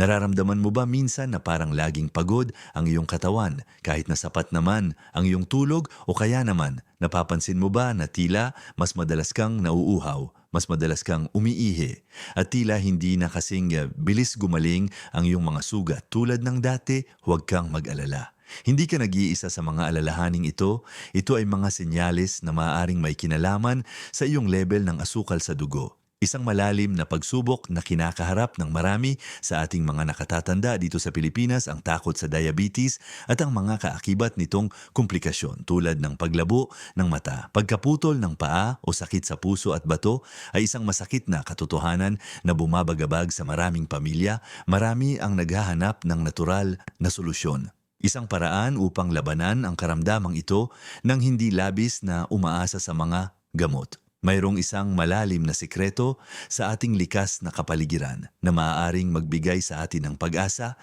Nararamdaman mo ba minsan na parang laging pagod ang iyong katawan kahit na sapat naman ang iyong tulog o kaya naman napapansin mo ba na tila mas madalas kang nauuhaw, mas madalas kang umiihi at tila hindi na kasing eh, bilis gumaling ang iyong mga sugat tulad ng dati, huwag kang mag-alala. Hindi ka nag-iisa sa mga alalahaning ito. Ito ay mga senyales na maaaring may kinalaman sa iyong level ng asukal sa dugo. Isang malalim na pagsubok na kinakaharap ng marami sa ating mga nakatatanda dito sa Pilipinas ang takot sa diabetes at ang mga kaakibat nitong komplikasyon tulad ng paglabo ng mata, pagkaputol ng paa o sakit sa puso at bato ay isang masakit na katotohanan na bumabagabag sa maraming pamilya, marami ang naghahanap ng natural na solusyon. Isang paraan upang labanan ang karamdamang ito nang hindi labis na umaasa sa mga gamot. Mayroong isang malalim na sikreto sa ating likas na kapaligiran na maaaring magbigay sa atin ng pag-asa.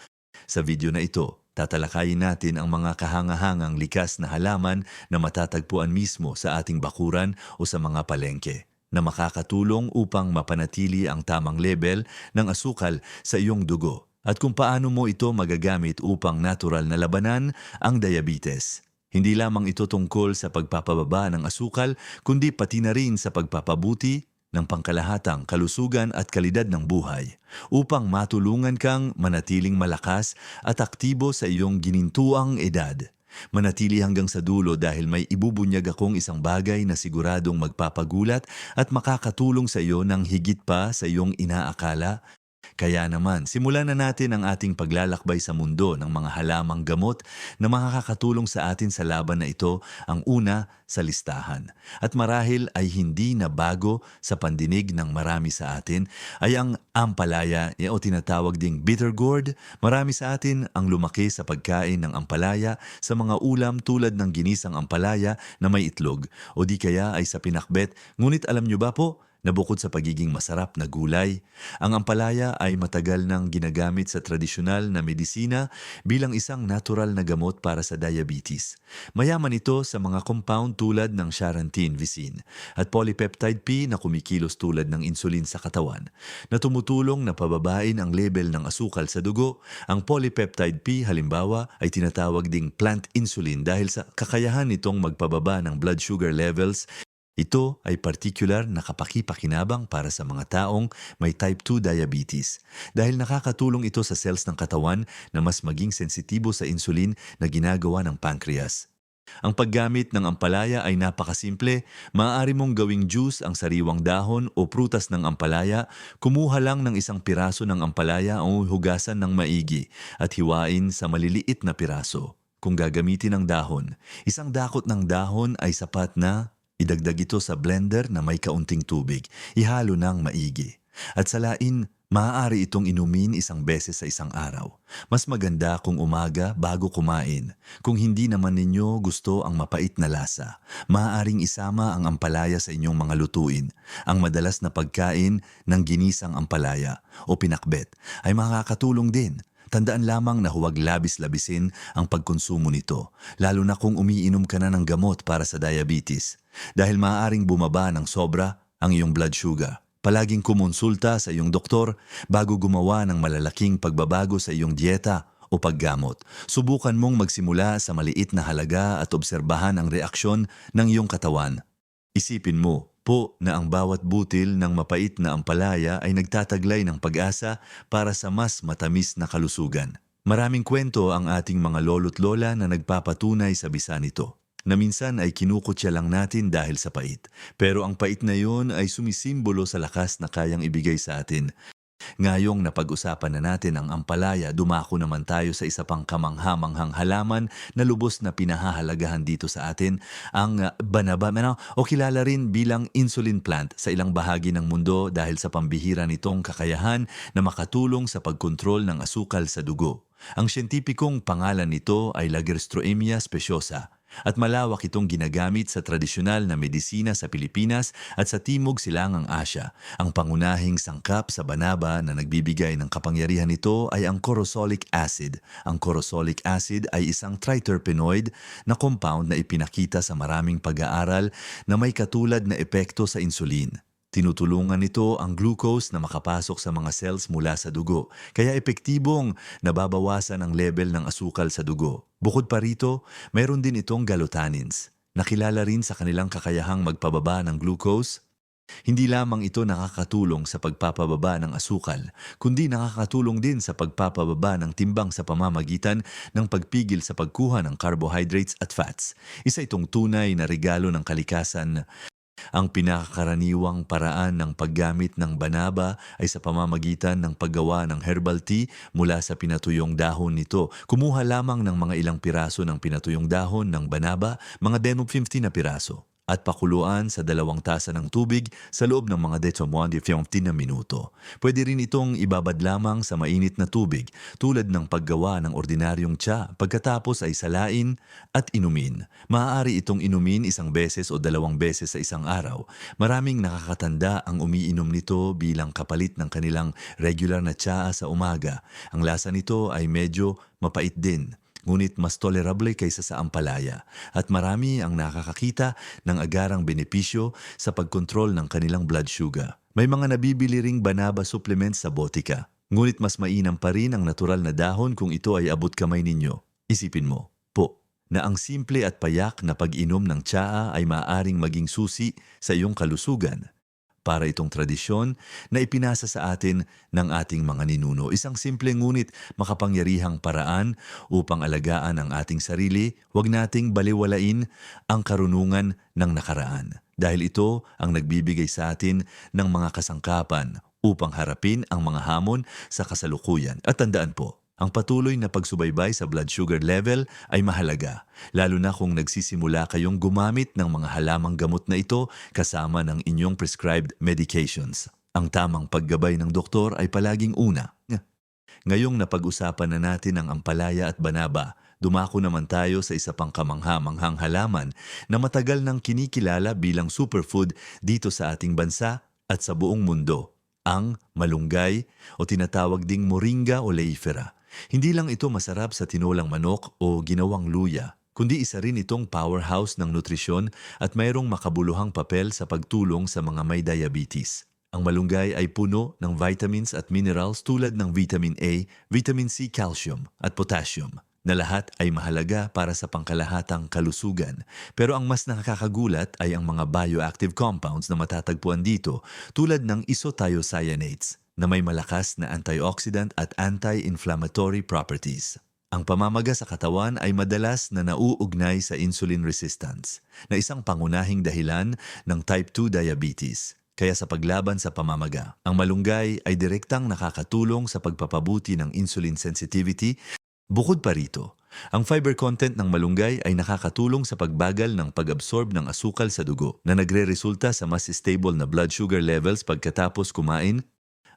Sa video na ito, tatalakayin natin ang mga kahangahangang likas na halaman na matatagpuan mismo sa ating bakuran o sa mga palengke na makakatulong upang mapanatili ang tamang level ng asukal sa iyong dugo at kung paano mo ito magagamit upang natural na labanan ang diabetes. Hindi lamang ito tungkol sa pagpapababa ng asukal, kundi pati na rin sa pagpapabuti ng pangkalahatang kalusugan at kalidad ng buhay upang matulungan kang manatiling malakas at aktibo sa iyong ginintuang edad. Manatili hanggang sa dulo dahil may ibubunyag akong isang bagay na siguradong magpapagulat at makakatulong sa iyo ng higit pa sa iyong inaakala kaya naman, simulan na natin ang ating paglalakbay sa mundo ng mga halamang gamot na makakatulong sa atin sa laban na ito ang una sa listahan. At marahil ay hindi na bago sa pandinig ng marami sa atin ay ang ampalaya eh, o tinatawag ding bitter gourd. Marami sa atin ang lumaki sa pagkain ng ampalaya sa mga ulam tulad ng ginisang ampalaya na may itlog o di kaya ay sa pinakbet. Ngunit alam nyo ba po, na bukod sa pagiging masarap na gulay, ang ampalaya ay matagal nang ginagamit sa tradisyonal na medisina bilang isang natural na gamot para sa diabetes. Mayaman ito sa mga compound tulad ng charantin vicin at polypeptide P na kumikilos tulad ng insulin sa katawan na tumutulong na pababain ang level ng asukal sa dugo. Ang polypeptide P halimbawa ay tinatawag ding plant insulin dahil sa kakayahan nitong magpababa ng blood sugar levels ito ay particular na kapakipakinabang para sa mga taong may type 2 diabetes dahil nakakatulong ito sa cells ng katawan na mas maging sensitibo sa insulin na ginagawa ng pancreas. Ang paggamit ng ampalaya ay napakasimple. Maaari mong gawing juice ang sariwang dahon o prutas ng ampalaya. Kumuha lang ng isang piraso ng ampalaya o hugasan ng maigi at hiwain sa maliliit na piraso. Kung gagamitin ang dahon, isang dakot ng dahon ay sapat na Idagdag ito sa blender na may kaunting tubig. Ihalo ng maigi. At salain, maaari itong inumin isang beses sa isang araw. Mas maganda kung umaga bago kumain. Kung hindi naman ninyo gusto ang mapait na lasa, maaaring isama ang ampalaya sa inyong mga lutuin. Ang madalas na pagkain ng ginisang ampalaya o pinakbet ay makakatulong din Tandaan lamang na huwag labis-labisin ang pagkonsumo nito, lalo na kung umiinom ka na ng gamot para sa diabetes, dahil maaaring bumaba ng sobra ang iyong blood sugar. Palaging kumonsulta sa iyong doktor bago gumawa ng malalaking pagbabago sa iyong dieta o paggamot. Subukan mong magsimula sa maliit na halaga at obserbahan ang reaksyon ng iyong katawan. Isipin mo, po na ang bawat butil ng mapait na ampalaya ay nagtataglay ng pag-asa para sa mas matamis na kalusugan. Maraming kwento ang ating mga lolo't lola na nagpapatunay sa bisa nito na minsan ay kinukutya lang natin dahil sa pait. Pero ang pait na yon ay sumisimbolo sa lakas na kayang ibigay sa atin Ngayong napag-usapan na natin ang ampalaya, dumako naman tayo sa isa pang kamanghamanghang halaman na lubos na pinahahalagahan dito sa atin, ang banaba o kilala rin bilang insulin plant sa ilang bahagi ng mundo dahil sa pambihira nitong kakayahan na makatulong sa pagkontrol ng asukal sa dugo. Ang siyentipikong pangalan nito ay Lagerstroemia speciosa at malawak itong ginagamit sa tradisyonal na medisina sa Pilipinas at sa Timog Silangang Asya. Ang pangunahing sangkap sa banaba na nagbibigay ng kapangyarihan nito ay ang corosolic acid. Ang corosolic acid ay isang triterpenoid na compound na ipinakita sa maraming pag-aaral na may katulad na epekto sa insulin. Tinutulungan nito ang glucose na makapasok sa mga cells mula sa dugo, kaya epektibong nababawasan ang level ng asukal sa dugo. Bukod pa rito, mayroon din itong glutanins, nakilala rin sa kanilang kakayahang magpababa ng glucose hindi lamang ito nakakatulong sa pagpapababa ng asukal, kundi nakakatulong din sa pagpapababa ng timbang sa pamamagitan ng pagpigil sa pagkuha ng carbohydrates at fats. Isa itong tunay na regalo ng kalikasan. Ang pinakakaraniwang paraan ng paggamit ng banaba ay sa pamamagitan ng paggawa ng herbal tea mula sa pinatuyong dahon nito. Kumuha lamang ng mga ilang piraso ng pinatuyong dahon ng banaba, mga 10 15 na piraso at pakuluan sa dalawang tasa ng tubig sa loob ng mga 10 de 15 na minuto. Pwede rin itong ibabad lamang sa mainit na tubig tulad ng paggawa ng ordinaryong tsa pagkatapos ay salain at inumin. Maaari itong inumin isang beses o dalawang beses sa isang araw. Maraming nakakatanda ang umiinom nito bilang kapalit ng kanilang regular na tsaa sa umaga. Ang lasa nito ay medyo mapait din ngunit mas tolerable kaysa sa ampalaya at marami ang nakakakita ng agarang benepisyo sa pagkontrol ng kanilang blood sugar. May mga nabibili ring banaba supplements sa botika, ngunit mas mainam pa rin ang natural na dahon kung ito ay abot kamay ninyo. Isipin mo, po, na ang simple at payak na pag-inom ng tsaa ay maaaring maging susi sa iyong kalusugan para itong tradisyon na ipinasa sa atin ng ating mga ninuno. Isang simple ngunit makapangyarihang paraan upang alagaan ang ating sarili, huwag nating baliwalain ang karunungan ng nakaraan. Dahil ito ang nagbibigay sa atin ng mga kasangkapan upang harapin ang mga hamon sa kasalukuyan. At tandaan po, ang patuloy na pagsubaybay sa blood sugar level ay mahalaga, lalo na kung nagsisimula kayong gumamit ng mga halamang gamot na ito kasama ng inyong prescribed medications. Ang tamang paggabay ng doktor ay palaging una. Ngayong napag-usapan na natin ang ampalaya at banaba, dumako naman tayo sa isa pang kamangha-manghang halaman na matagal nang kinikilala bilang superfood dito sa ating bansa at sa buong mundo, ang malunggay o tinatawag ding moringa o leifera. Hindi lang ito masarap sa tinolang manok o ginawang luya, kundi isa rin itong powerhouse ng nutrisyon at mayroong makabuluhang papel sa pagtulong sa mga may diabetes. Ang malunggay ay puno ng vitamins at minerals tulad ng vitamin A, vitamin C, calcium at potassium na lahat ay mahalaga para sa pangkalahatang kalusugan. Pero ang mas nakakagulat ay ang mga bioactive compounds na matatagpuan dito tulad ng isothiocyanates na may malakas na antioxidant at anti-inflammatory properties. Ang pamamaga sa katawan ay madalas na nauugnay sa insulin resistance, na isang pangunahing dahilan ng type 2 diabetes. Kaya sa paglaban sa pamamaga, ang malunggay ay direktang nakakatulong sa pagpapabuti ng insulin sensitivity. Bukod pa rito, ang fiber content ng malunggay ay nakakatulong sa pagbagal ng pag-absorb ng asukal sa dugo na nagre-resulta sa mas stable na blood sugar levels pagkatapos kumain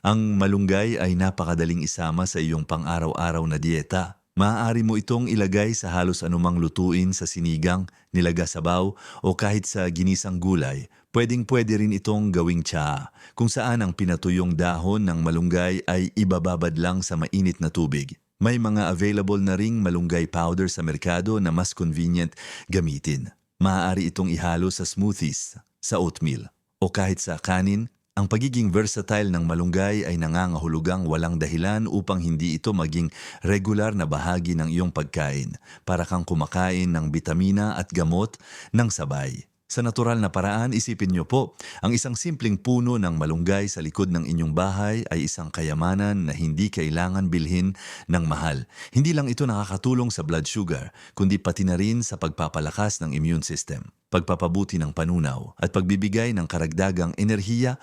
ang malunggay ay napakadaling isama sa iyong pang-araw-araw na dieta. Maaari mo itong ilagay sa halos anumang lutuin sa sinigang, nilaga sabaw o kahit sa ginisang gulay. Pwedeng pwede rin itong gawing tsaa, kung saan ang pinatuyong dahon ng malunggay ay ibababad lang sa mainit na tubig. May mga available na ring malunggay powder sa merkado na mas convenient gamitin. Maaari itong ihalo sa smoothies, sa oatmeal, o kahit sa kanin ang pagiging versatile ng malunggay ay nangangahulugang walang dahilan upang hindi ito maging regular na bahagi ng iyong pagkain para kang kumakain ng bitamina at gamot ng sabay. Sa natural na paraan, isipin niyo po, ang isang simpleng puno ng malunggay sa likod ng inyong bahay ay isang kayamanan na hindi kailangan bilhin ng mahal. Hindi lang ito nakakatulong sa blood sugar, kundi pati na rin sa pagpapalakas ng immune system, pagpapabuti ng panunaw, at pagbibigay ng karagdagang enerhiya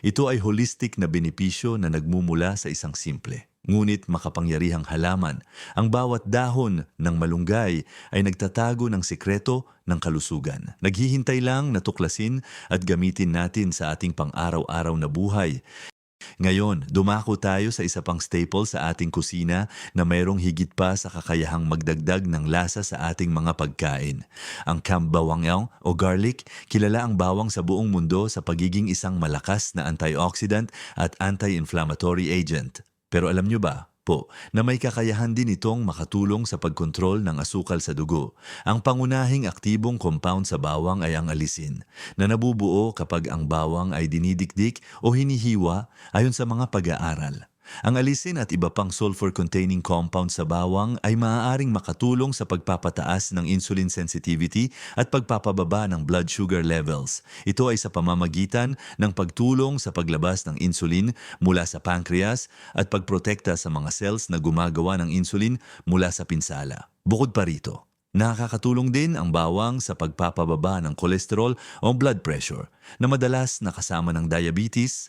ito ay holistic na benepisyo na nagmumula sa isang simple, ngunit makapangyarihang halaman. Ang bawat dahon ng malunggay ay nagtatago ng sikreto ng kalusugan. Naghihintay lang na tuklasin at gamitin natin sa ating pang-araw-araw na buhay. Ngayon, dumako tayo sa isa pang staple sa ating kusina na mayroong higit pa sa kakayahang magdagdag ng lasa sa ating mga pagkain. Ang kambawangyang o garlic, kilala ang bawang sa buong mundo sa pagiging isang malakas na antioxidant at anti-inflammatory agent. Pero alam nyo ba, po na may kakayahan din itong makatulong sa pagkontrol ng asukal sa dugo. Ang pangunahing aktibong compound sa bawang ay ang alisin, na nabubuo kapag ang bawang ay dinidikdik o hinihiwa ayon sa mga pag-aaral. Ang alisin at iba pang sulfur-containing compound sa bawang ay maaaring makatulong sa pagpapataas ng insulin sensitivity at pagpapababa ng blood sugar levels. Ito ay sa pamamagitan ng pagtulong sa paglabas ng insulin mula sa pancreas at pagprotekta sa mga cells na gumagawa ng insulin mula sa pinsala. Bukod pa rito, Nakakatulong din ang bawang sa pagpapababa ng kolesterol o blood pressure na madalas nakasama ng diabetes,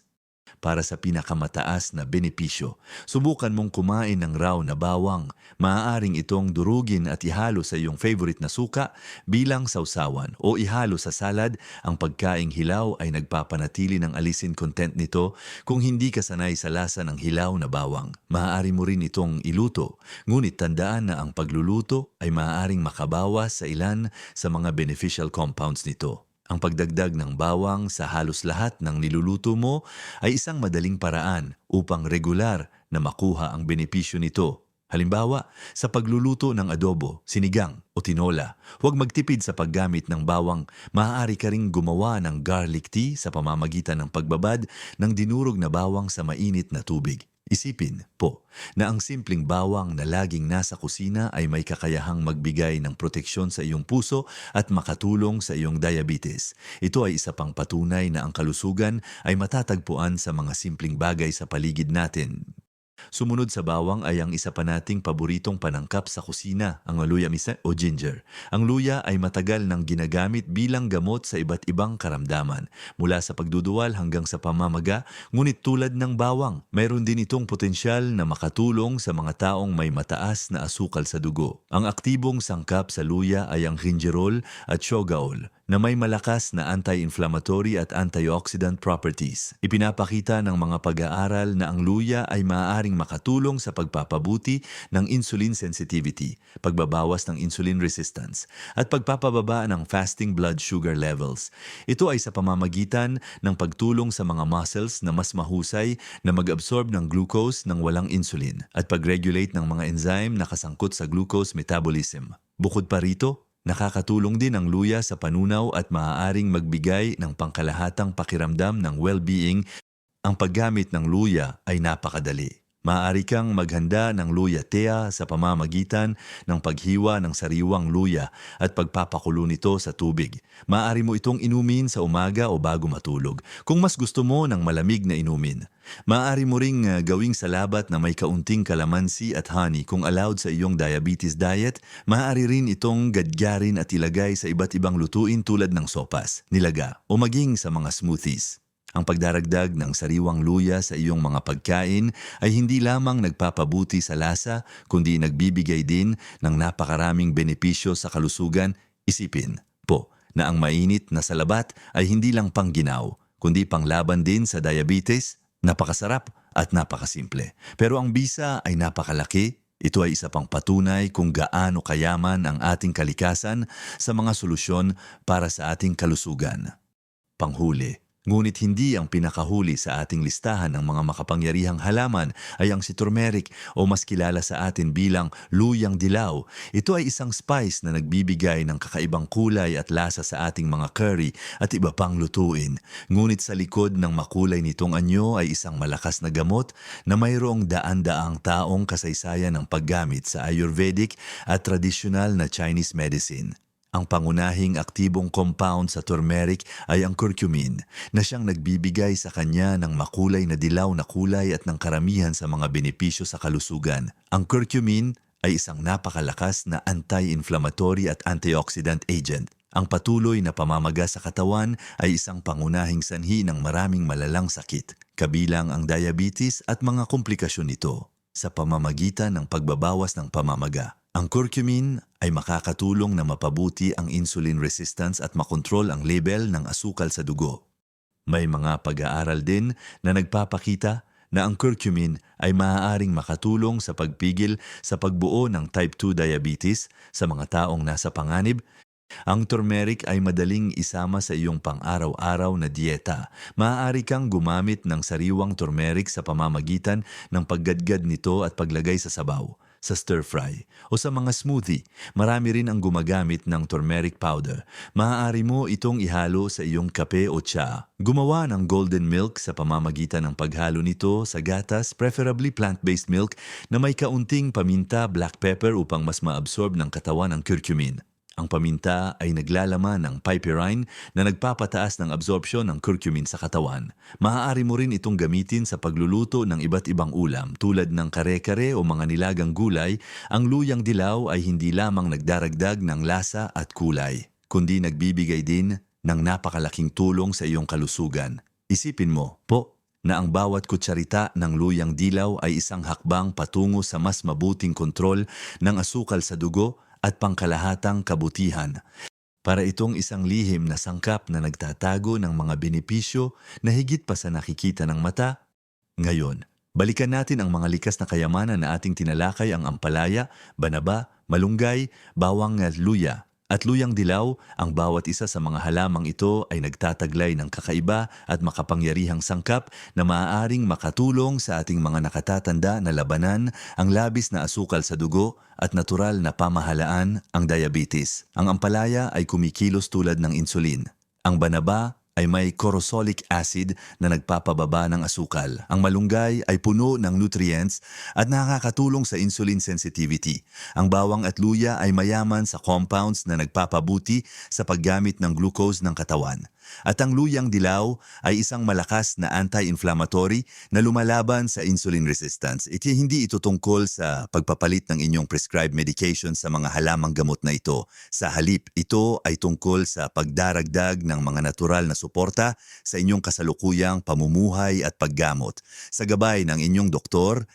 para sa pinakamataas na benepisyo. Subukan mong kumain ng raw na bawang. Maaaring itong durugin at ihalo sa iyong favorite na suka bilang sausawan o ihalo sa salad. Ang pagkaing hilaw ay nagpapanatili ng alisin content nito kung hindi ka sanay sa lasa ng hilaw na bawang. Maaari mo rin itong iluto, ngunit tandaan na ang pagluluto ay maaaring makabawas sa ilan sa mga beneficial compounds nito. Ang pagdagdag ng bawang sa halos lahat ng niluluto mo ay isang madaling paraan upang regular na makuha ang benepisyo nito. Halimbawa, sa pagluluto ng adobo, sinigang o tinola, huwag magtipid sa paggamit ng bawang. Maaari ka ring gumawa ng garlic tea sa pamamagitan ng pagbabad ng dinurog na bawang sa mainit na tubig. Isipin po na ang simpleng bawang na laging nasa kusina ay may kakayahang magbigay ng proteksyon sa iyong puso at makatulong sa iyong diabetes. Ito ay isa pang patunay na ang kalusugan ay matatagpuan sa mga simpleng bagay sa paligid natin. Sumunod sa bawang ay ang isa pa nating paboritong panangkap sa kusina, ang luya misa o ginger. Ang luya ay matagal nang ginagamit bilang gamot sa iba't ibang karamdaman, mula sa pagduduwal hanggang sa pamamaga, ngunit tulad ng bawang, mayroon din itong potensyal na makatulong sa mga taong may mataas na asukal sa dugo. Ang aktibong sangkap sa luya ay ang gingerol at shogaol, na may malakas na anti-inflammatory at antioxidant properties. Ipinapakita ng mga pag-aaral na ang luya ay maaaring makatulong sa pagpapabuti ng insulin sensitivity, pagbabawas ng insulin resistance, at pagpapababa ng fasting blood sugar levels. Ito ay sa pamamagitan ng pagtulong sa mga muscles na mas mahusay na mag-absorb ng glucose ng walang insulin at pag-regulate ng mga enzyme na kasangkot sa glucose metabolism. Bukod pa rito, Nakakatulong din ang luya sa panunaw at maaaring magbigay ng pangkalahatang pakiramdam ng well-being. Ang paggamit ng luya ay napakadali. Maaari kang maghanda ng luya tea sa pamamagitan ng paghiwa ng sariwang luya at pagpapakulo nito sa tubig. Maaari mo itong inumin sa umaga o bago matulog kung mas gusto mo ng malamig na inumin. Maaari mo ring uh, gawing salabat na may kaunting kalamansi at honey kung allowed sa iyong diabetes diet. Maaari rin itong gadyarin at ilagay sa iba't ibang lutuin tulad ng sopas, nilaga o maging sa mga smoothies. Ang pagdaragdag ng sariwang luya sa iyong mga pagkain ay hindi lamang nagpapabuti sa lasa, kundi nagbibigay din ng napakaraming benepisyo sa kalusugan. Isipin po na ang mainit na salabat ay hindi lang pangginaw, kundi panglaban din sa diabetes, napakasarap at napakasimple. Pero ang bisa ay napakalaki ito ay isa pang patunay kung gaano kayaman ang ating kalikasan sa mga solusyon para sa ating kalusugan. Panghuli, Ngunit hindi ang pinakahuli sa ating listahan ng mga makapangyarihang halaman ay ang si turmeric o mas kilala sa atin bilang luyang dilaw. Ito ay isang spice na nagbibigay ng kakaibang kulay at lasa sa ating mga curry at iba pang lutuin. Ngunit sa likod ng makulay nitong anyo ay isang malakas na gamot na mayroong daan-daang taong kasaysayan ng paggamit sa Ayurvedic at tradisyonal na Chinese medicine. Ang pangunahing aktibong compound sa turmeric ay ang curcumin na siyang nagbibigay sa kanya ng makulay na dilaw na kulay at ng karamihan sa mga benepisyo sa kalusugan. Ang curcumin ay isang napakalakas na anti-inflammatory at antioxidant agent. Ang patuloy na pamamaga sa katawan ay isang pangunahing sanhi ng maraming malalang sakit, kabilang ang diabetes at mga komplikasyon nito sa pamamagitan ng pagbabawas ng pamamaga. Ang curcumin ay makakatulong na mapabuti ang insulin resistance at makontrol ang level ng asukal sa dugo. May mga pag-aaral din na nagpapakita na ang curcumin ay maaaring makatulong sa pagpigil sa pagbuo ng type 2 diabetes sa mga taong nasa panganib Ang turmeric ay madaling isama sa iyong pang-araw-araw na dieta. Maaari kang gumamit ng sariwang turmeric sa pamamagitan ng paggadgad nito at paglagay sa sabaw, sa stir-fry, o sa mga smoothie. Marami rin ang gumagamit ng turmeric powder. Maaari mo itong ihalo sa iyong kape o tsa. Gumawa ng golden milk sa pamamagitan ng paghalo nito sa gatas, preferably plant-based milk, na may kaunting paminta, black pepper upang mas maabsorb ng katawan ang curcumin. Ang paminta ay naglalaman ng piperine na nagpapataas ng absorption ng curcumin sa katawan. Maaari mo rin itong gamitin sa pagluluto ng iba't ibang ulam tulad ng kare-kare o mga nilagang gulay. Ang luyang dilaw ay hindi lamang nagdaragdag ng lasa at kulay, kundi nagbibigay din ng napakalaking tulong sa iyong kalusugan. Isipin mo, po, na ang bawat kutsarita ng luyang dilaw ay isang hakbang patungo sa mas mabuting kontrol ng asukal sa dugo at pangkalahatang kabutihan. Para itong isang lihim na sangkap na nagtatago ng mga benepisyo na higit pa sa nakikita ng mata. Ngayon, balikan natin ang mga likas na kayamanan na ating tinalakay ang ampalaya, banaba, malunggay, bawang at luya. At luyang dilaw, ang bawat isa sa mga halamang ito ay nagtataglay ng kakaiba at makapangyarihang sangkap na maaaring makatulong sa ating mga nakatatanda na labanan ang labis na asukal sa dugo at natural na pamahalaan ang diabetes. Ang ampalaya ay kumikilos tulad ng insulin. Ang banaba ay may corosolic acid na nagpapababa ng asukal. Ang malunggay ay puno ng nutrients at nakakatulong sa insulin sensitivity. Ang bawang at luya ay mayaman sa compounds na nagpapabuti sa paggamit ng glucose ng katawan. At ang luyang dilaw ay isang malakas na anti-inflammatory na lumalaban sa insulin resistance. Ito hindi ito tungkol sa pagpapalit ng inyong prescribed medication sa mga halamang gamot na ito. Sa halip, ito ay tungkol sa pagdaragdag ng mga natural na suporta sa inyong kasalukuyang pamumuhay at paggamot. Sa gabay ng inyong doktor,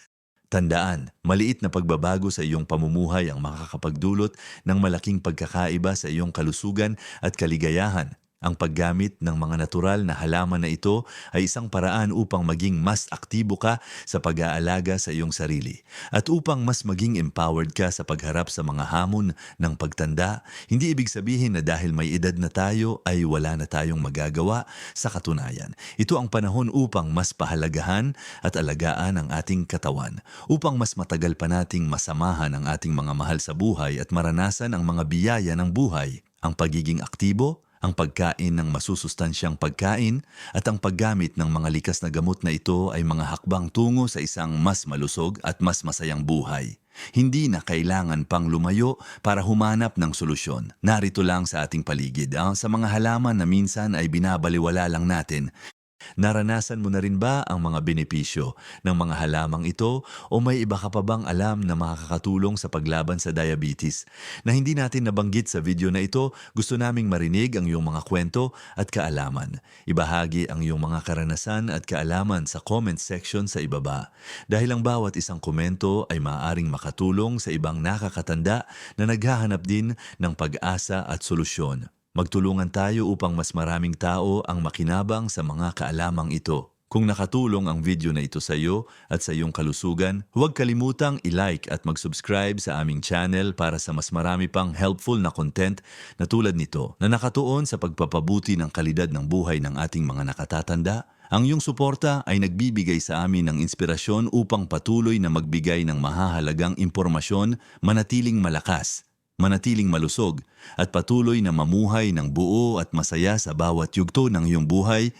Tandaan, maliit na pagbabago sa iyong pamumuhay ang makakapagdulot ng malaking pagkakaiba sa iyong kalusugan at kaligayahan. Ang paggamit ng mga natural na halaman na ito ay isang paraan upang maging mas aktibo ka sa pag-aalaga sa iyong sarili at upang mas maging empowered ka sa pagharap sa mga hamon ng pagtanda. Hindi ibig sabihin na dahil may edad na tayo ay wala na tayong magagawa sa katunayan. Ito ang panahon upang mas pahalagahan at alagaan ang ating katawan, upang mas matagal pa nating masamahan ang ating mga mahal sa buhay at maranasan ang mga biyaya ng buhay. Ang pagiging aktibo, ang pagkain ng masusustansyang pagkain at ang paggamit ng mga likas na gamot na ito ay mga hakbang tungo sa isang mas malusog at mas masayang buhay. Hindi na kailangan pang lumayo para humanap ng solusyon. Narito lang sa ating paligid. Ah, sa mga halaman na minsan ay binabaliwala lang natin, Naranasan mo na rin ba ang mga benepisyo ng mga halamang ito o may iba ka pa bang alam na makakatulong sa paglaban sa diabetes? Na hindi natin nabanggit sa video na ito, gusto naming marinig ang iyong mga kwento at kaalaman. Ibahagi ang iyong mga karanasan at kaalaman sa comment section sa ibaba. Dahil ang bawat isang komento ay maaaring makatulong sa ibang nakakatanda na naghahanap din ng pag-asa at solusyon. Magtulungan tayo upang mas maraming tao ang makinabang sa mga kaalamang ito. Kung nakatulong ang video na ito sa iyo at sa iyong kalusugan, huwag kalimutang i-like at mag-subscribe sa aming channel para sa mas marami pang helpful na content na tulad nito na nakatuon sa pagpapabuti ng kalidad ng buhay ng ating mga nakatatanda. Ang iyong suporta ay nagbibigay sa amin ng inspirasyon upang patuloy na magbigay ng mahahalagang impormasyon, manatiling malakas manatiling malusog at patuloy na mamuhay ng buo at masaya sa bawat yugto ng iyong buhay